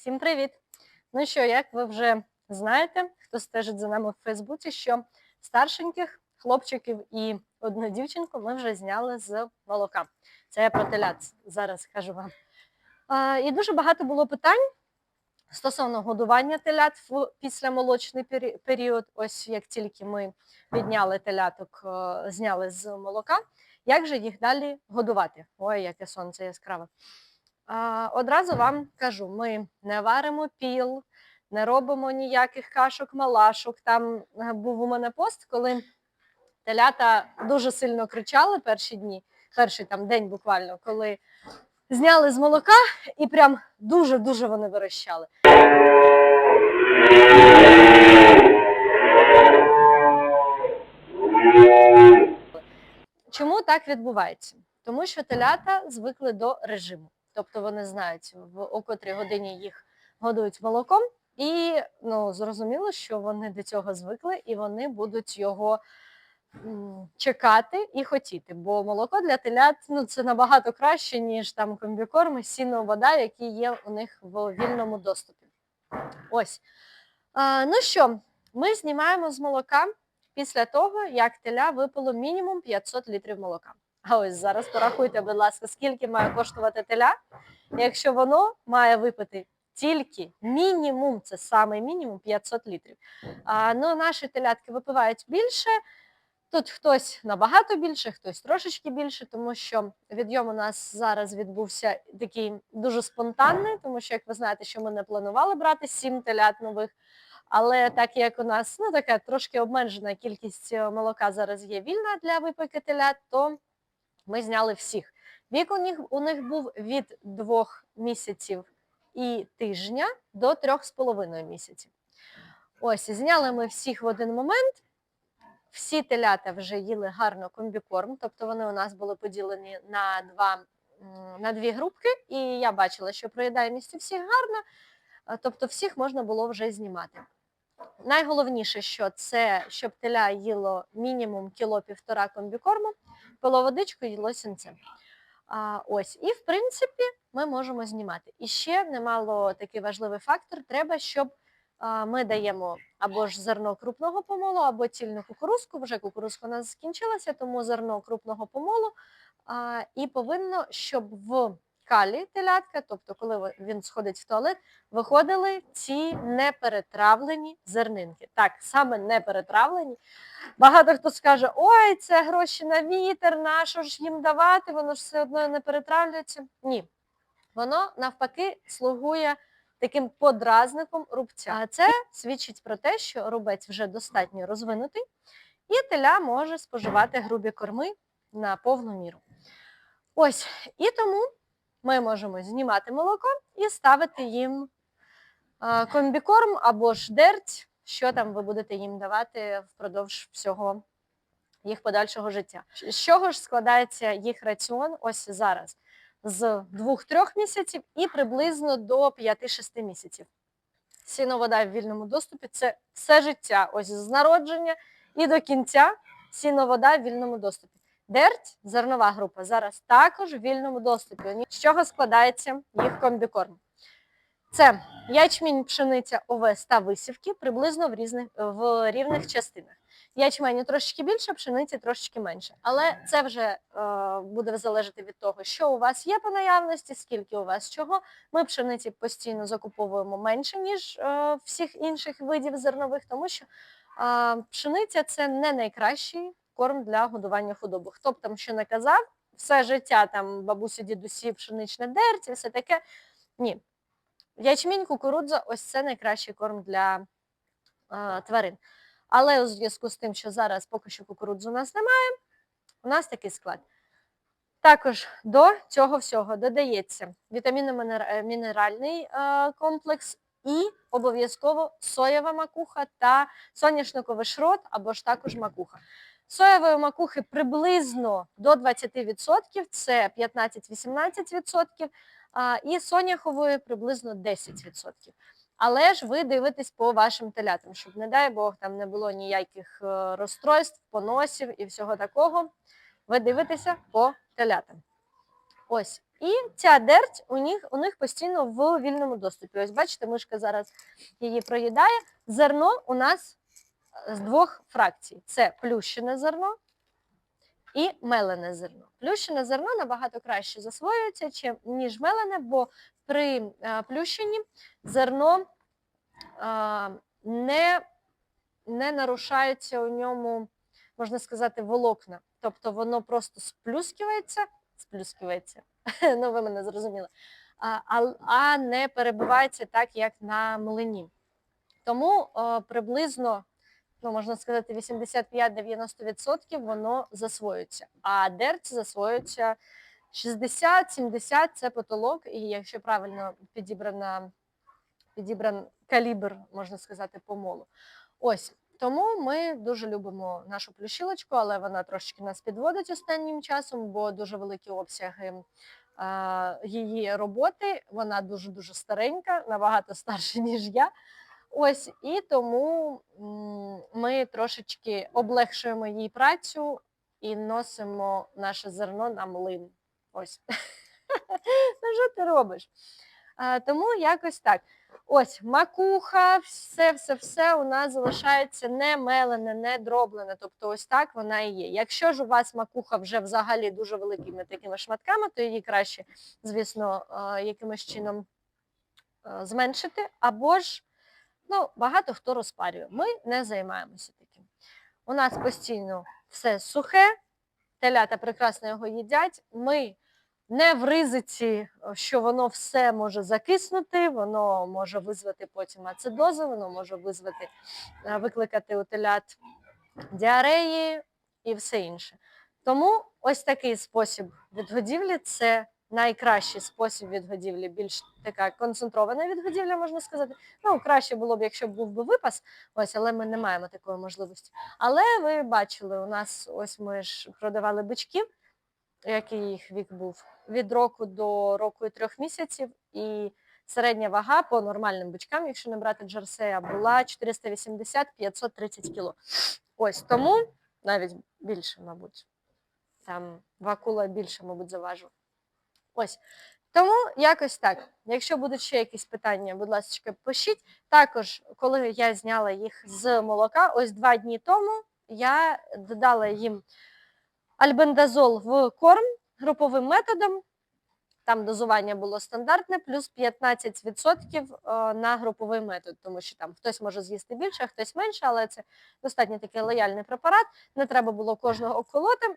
Всім привіт! Ну що, як ви вже знаєте, хто стежить за нами в Фейсбуці, що старшеньких хлопчиків і одну дівчинку ми вже зняли з молока. Це я про телят зараз кажу вам. І дуже багато було питань стосовно годування телят в післямолочний пері- період. Ось як тільки ми підняли теляток, е, зняли з молока, як же їх далі годувати? Ой, яке сонце яскраве. Одразу вам кажу: ми не варимо піл, не робимо ніяких кашок, малашок. Там е, був у мене пост, коли телята дуже сильно кричали перші дні, перший там день буквально, коли зняли з молока, і прям дуже-дуже вони верещали. Чому так відбувається? Тому що телята звикли до режиму. Тобто вони знають, в о котрій годині їх годують молоком, і ну, зрозуміло, що вони до цього звикли і вони будуть його чекати і хотіти. Бо молоко для телят ну, це набагато краще, ніж там комбікорм, сіно, вода, які є у них в вільному доступі. Ось. А, ну що, ми знімаємо з молока після того, як теля випило мінімум 500 літрів молока. А ось зараз порахуйте, будь ласка, скільки має коштувати теля, якщо воно має випити тільки мінімум, це саме мінімум 500 літрів. А, ну, наші телятки випивають більше. Тут хтось набагато більше, хтось трошечки більше, тому що відйом у нас зараз відбувся такий дуже спонтанний, тому що, як ви знаєте, що ми не планували брати сім телят нових. Але так як у нас ну, така трошки обмежена кількість е, молока зараз є вільна для випеки телят, то ми зняли всіх. Вік у них, у них був від двох місяців і тижня до трьох з половиною місяців. Ось, зняли ми всіх в один момент. Всі телята вже їли гарно комбікорм, тобто вони у нас були поділені на, два, на дві групки, і я бачила, що проїдаємість у всіх гарна, тобто всіх можна було вже знімати. Найголовніше, що це щоб теля їло мінімум кіло півтора комбікорму, пило водичку, їло сінцем. А, ось, і в принципі ми можемо знімати. І ще немало такий важливий фактор. Треба, щоб а, ми даємо або ж зерно крупного помолу, або цільну кукурузку. Вже кукурузка у нас скінчилася, тому зерно крупного помолу. А, і повинно, щоб в калі телятка, тобто коли він сходить в туалет, виходили ці неперетравлені зернинки. Так, саме неперетравлені. Багато хто скаже, ой, це гроші на вітер, на що ж їм давати, воно ж все одно не перетравлюється. Ні. Воно навпаки слугує таким подразником рубця. А це свідчить про те, що рубець вже достатньо розвинутий, і теля може споживати грубі корми на повну міру. Ось, і тому ми можемо знімати молоко і ставити їм комбікорм або ж дерть, що там ви будете їм давати впродовж всього їх подальшого життя. З чого ж складається їх раціон ось зараз? З 2-3 місяців і приблизно до 5-6 місяців. Сіно вода в вільному доступі це все життя, ось з народження і до кінця сіно вода в вільному доступі. Дерть, зернова група, зараз також в вільному доступі. З чого складається їх комбікорм? Це ячмінь, пшениця, овес та висівки приблизно в різних в рівних частинах. Ячменю трошечки більше, пшениці трошечки менше. Але це вже е, буде залежати від того, що у вас є по наявності, скільки у вас чого. Ми пшениці постійно закуповуємо менше, ніж е, всіх інших видів зернових, тому що е, пшениця це не найкращий корм для годування худоби. Хто б там що не казав, все життя там бабусі, дідусі, пшеничне дерті, все таке. Ні. Ячмінь, кукурудза ось це найкращий корм для е, тварин. Але у зв'язку з тим, що зараз поки що кукурудзу у нас немає, у нас такий склад. Також до цього всього додається вітамінно-мінеральний е, комплекс і обов'язково соєва макуха та соняшниковий шрот або ж також макуха. Соєвої макухи приблизно до 20%, це 15-18%, і соняхової приблизно 10%. Але ж ви дивитесь по вашим телятам, щоб, не дай Бог, там не було ніяких е, розстройств, поносів і всього такого. Ви дивитеся по телятам. Ось. І ця дерть у них, у них постійно в вільному доступі. Ось бачите, мишка зараз її проїдає. Зерно у нас з двох фракцій: це плющене зерно і мелене зерно. Плющене зерно набагато краще засвоюється, ніж мелене, бо при е, плющенні зерно е, не, не нарушається у ньому, можна сказати, волокна. Тобто воно просто сплюскивається, сплюскивається, ну ви мене зрозуміли, а, а, не перебивається так, як на млині. Тому е, приблизно, ну можна сказати, 85-90% воно засвоюється, а дерць засвоюється 60-70 це потолок, і якщо правильно підібрана, підібран калібр, можна сказати, помолу. Ось. Тому ми дуже любимо нашу плющилочку, але вона трошки нас підводить останнім часом, бо дуже великі обсяги її роботи. Вона дуже-дуже старенька, набагато старша, ніж я. Ось, і тому ми трошечки облегшуємо їй працю і носимо наше зерно на млин. Ось. Що ти робиш? Тому якось так. Ось макуха, все, все, все у нас залишається не мелене, не дроблене. Тобто, ось так вона і є. Якщо ж у вас макуха вже взагалі дуже великими такими шматками, то її краще, звісно, якимось чином зменшити. Або ж ну, багато хто розпарює. Ми не займаємося таким. У нас постійно все сухе, телята прекрасно його їдять. Ми не в ризиці, що воно все може закиснути, воно може визвати потім ацидози, воно може визвати, е, викликати у телят діареї і все інше. Тому ось такий спосіб відгодівлі це найкращий спосіб відгодівлі, більш така концентрована відгодівля, можна сказати. Ну, краще було б, якщо б був би випас, ось, але ми не маємо такої можливості. Але ви бачили, у нас ось ми ж продавали бичків, який їх вік був від року до року і трьох місяців, і середня вага по нормальним бичкам, якщо не брати джерсея, була 480-530 кг. Ось тому навіть більше, мабуть. Там вакула більше, мабуть, заважу. Ось. Тому якось так. Якщо будуть ще якісь питання, будь ласка, пишіть. Також, коли я зняла їх з молока, ось два дні тому я додала їм альбендазол в корм груповим методом. Там дозування було стандартне, плюс 15% е, на груповий метод, тому що там хтось може з'їсти більше, хтось менше, але це достатньо такий лояльний препарат. Не треба було кожного колоти.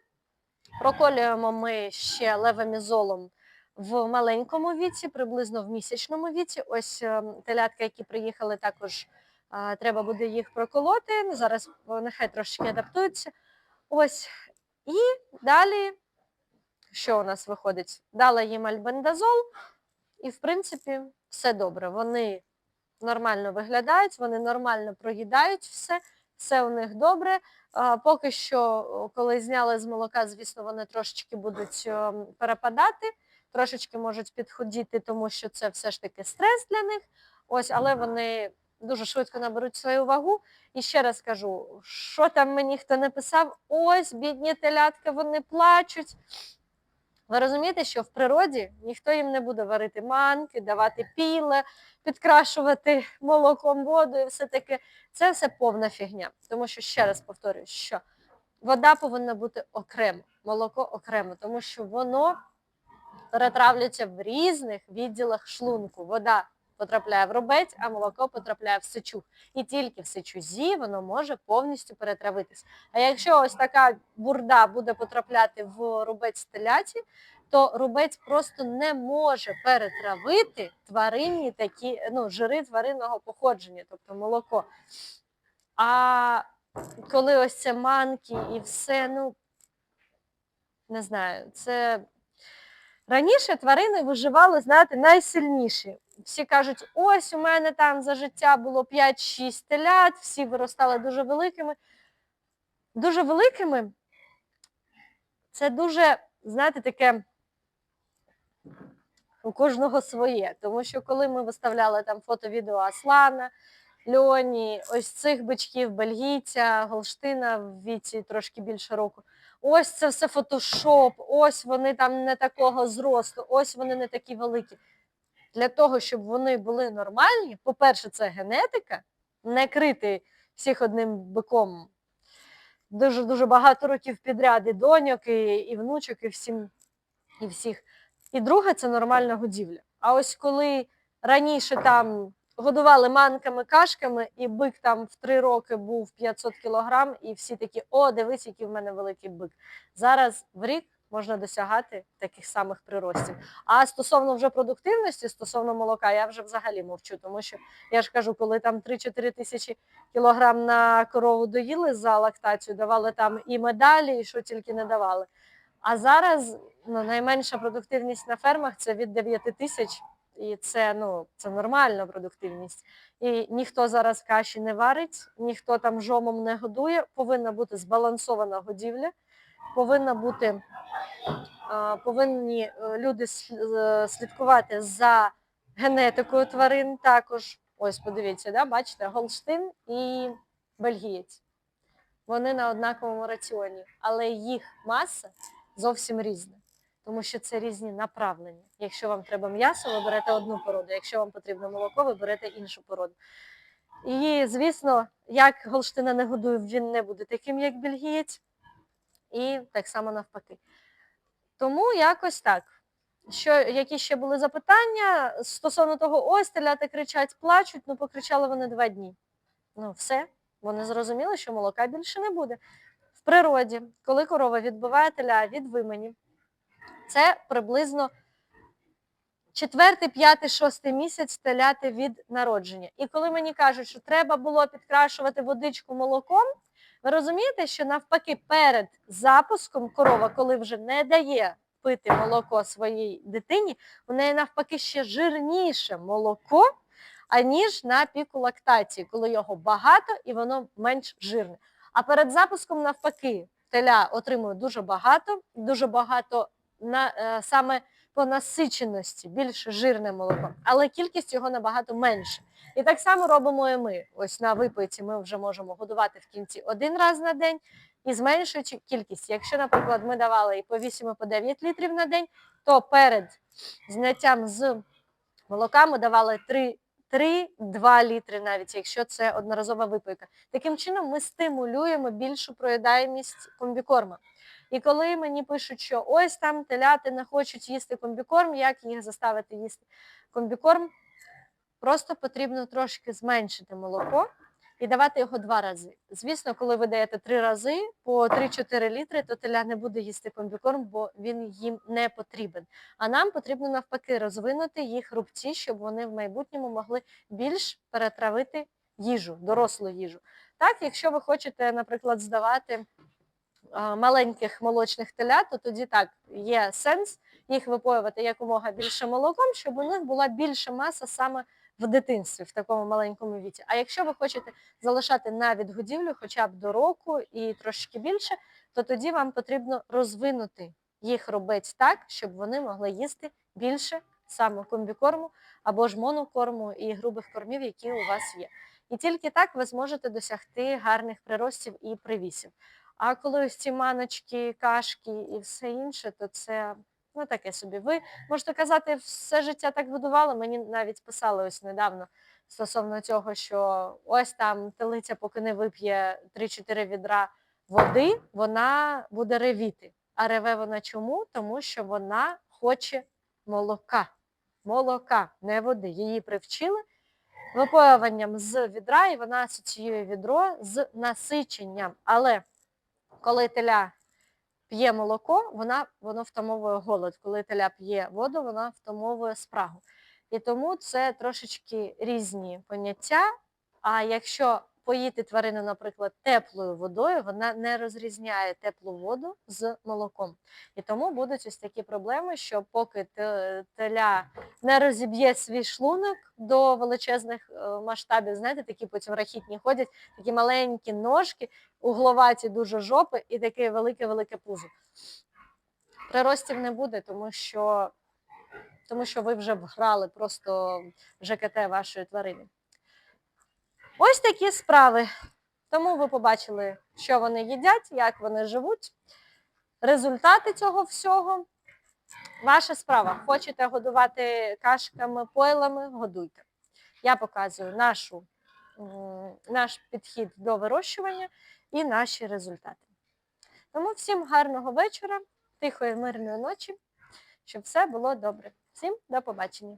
Проколюємо ми ще левомізолом в маленькому віці, приблизно в місячному віці. Ось е, телятка, які приїхали, також треба буде їх проколоти. Зараз нехай трошечки адаптуються. Ось. І далі, що у нас виходить? Дала їм альбендазол, і, в принципі, все добре. Вони нормально виглядають, вони нормально проїдають все, все у них добре. Поки що, коли зняли з молока, звісно, вони трошечки будуть перепадати, трошечки можуть підходіти, тому що це все ж таки стрес для них. Ось, але вони дуже швидко наберуть свою вагу. І ще раз кажу, що там мені хто не писав, ось бідні телятка, вони плачуть. Ви розумієте, що в природі ніхто їм не буде варити манки, давати піле, підкрашувати молоком воду і все таке. Це все повна фігня. Тому що, ще раз повторюю, що вода повинна бути окремо, молоко окремо, тому що воно перетравлюється в різних відділах шлунку. Вода потрапляє в рубець, а молоко потрапляє в сечу. І тільки в сечузі воно може повністю перетравитись. А якщо ось така бурда буде потрапляти в рубець теляті, то рубець просто не може перетравити тваринні такі, ну, жири тваринного походження, тобто молоко. А коли ось це манки і все, ну не знаю, це раніше тварини виживали, знаєте, найсильніші. Всі кажуть, ось у мене там за життя було 5-6 телят, всі виростали дуже великими. Дуже великими це дуже, знаєте, таке у кожного своє. Тому що коли ми виставляли там фото-відео Аслана, Льоні, ось цих бичків, бельгійця, Голштина в віці трошки більше року. Ось це все фотошоп, ось вони там не такого зросту, ось вони не такі великі. Для того, щоб вони були нормальні, по-перше, це генетика, не крити всіх одним биком дуже дуже багато років підряд, і доньок, і, і внучок, і всім, і всіх. І друге це нормальна годівля. А ось коли раніше там годували манками, кашками, і бик там в три роки був 500 кілограм, і всі такі, о, дивись, який в мене великий бик. Зараз в рік можна досягати таких самих приростів. А стосовно вже продуктивності, стосовно молока, я вже взагалі мовчу, тому що я ж кажу, коли там 3-4 тисячі кілограм на корову доїли за лактацію, давали там і медалі, і що тільки не давали. А зараз ну, найменша продуктивність на фермах це від 9 тисяч, і це ну це нормальна продуктивність. І ніхто зараз каші не варить, ніхто там жомом не годує. Повинна бути збалансована годівля, повинна бути повинні е, люди слідкувати за генетикою тварин також. Ось подивіться, да, бачите, Голштин і бельгієць. Вони на однаковому раціоні, але їх маса зовсім різна, тому що це різні направлення. Якщо вам треба м'ясо, ви берете одну породу, якщо вам потрібно молоко, ви берете іншу породу. І, звісно, як Голштина не годує, він не буде таким, як бельгієць, і так само навпаки. Тому якось так. Що, які ще були запитання стосовно того, ось теляти кричать, плачуть, ну покричали вони два дні. Ну, все, вони зрозуміли, що молока більше не буде. В природі, коли корова відбиває теля від вимені, це приблизно четвертий, п'ятий, шостий місяць теляти від народження. І коли мені кажуть, що треба було підкрашувати водичку молоком, ви розумієте, що навпаки перед запуском корова, коли вже не дає пити молоко своїй дитині, у неї навпаки ще жирніше молоко, аніж на піку лактації, коли його багато і воно менш жирне. А перед запуском навпаки теля отримує дуже багато, дуже багато на е, саме по насиченості, більш жирне молоко, але кількість його набагато менше. І так само робимо і ми. Ось на випийці ми вже можемо годувати в кінці один раз на день і зменшуючи кількість. Якщо, наприклад, ми давали і по 8, і по 9 літрів на день, то перед зняттям з молока ми давали 3 3-2 літри навіть, якщо це одноразова випийка. Таким чином ми стимулюємо більшу проїдаємість комбікорма. І коли мені пишуть, що ось там теляти не хочуть їсти комбікорм, як їх заставити їсти комбікорм, просто потрібно трошки зменшити молоко і давати його два рази. Звісно, коли ви даєте три рази по 3-4 літри, то теля не буде їсти комбікорм, бо він їм не потрібен. А нам потрібно навпаки розвинути їх рубці, щоб вони в майбутньому могли більш перетравити їжу, дорослу їжу. Так, якщо ви хочете, наприклад, здавати маленьких молочних телят, то тоді так є сенс їх випоювати якомога більше молоком, щоб у них була більша маса саме в дитинстві, в такому маленькому віці. А якщо ви хочете залишати на відгодівлю хоча б до року і трошки більше, то тоді вам потрібно розвинути їх робець так, щоб вони могли їсти більше саме комбікорму або ж монокорму і грубих кормів, які у вас є. І тільки так ви зможете досягти гарних приростів і привісів. А коли ось ці маночки, кашки і все інше, то це ну таке собі. Ви можете казати, все життя так будували. Мені навіть писали ось недавно стосовно цього, що ось там телиця, поки не вип'є 3-4 відра води, вона буде ревіти. А реве вона чому? Тому що вона хоче молока. Молока, не води. Її привчили випоюванням з відра, і вона асоціює відро з насиченням. Але коли теля п'є молоко, вона, воно втамовує голод. Коли теля п'є воду, вона втамовує спрагу. І тому це трошечки різні поняття. А якщо поїти тварину, наприклад, теплою водою, вона не розрізняє теплу воду з молоком. І тому будуть ось такі проблеми, що поки теля не розіб'є свій шлунок до величезних е, масштабів, знаєте, такі потім рахітні ходять, такі маленькі ножки, угловаті дуже жопи і таке велике-велике пузо. Приростів не буде, тому що, тому що ви вже вграли просто ЖКТ вашої тварини. Ось такі справи. Тому ви побачили, що вони їдять, як вони живуть. результати цього всього ваша справа. Хочете годувати кашками, пойлами, годуйте. Я показую нашу, наш підхід до вирощування і наші результати. Тому всім гарного вечора, тихої, мирної ночі, щоб все було добре. Всім до побачення.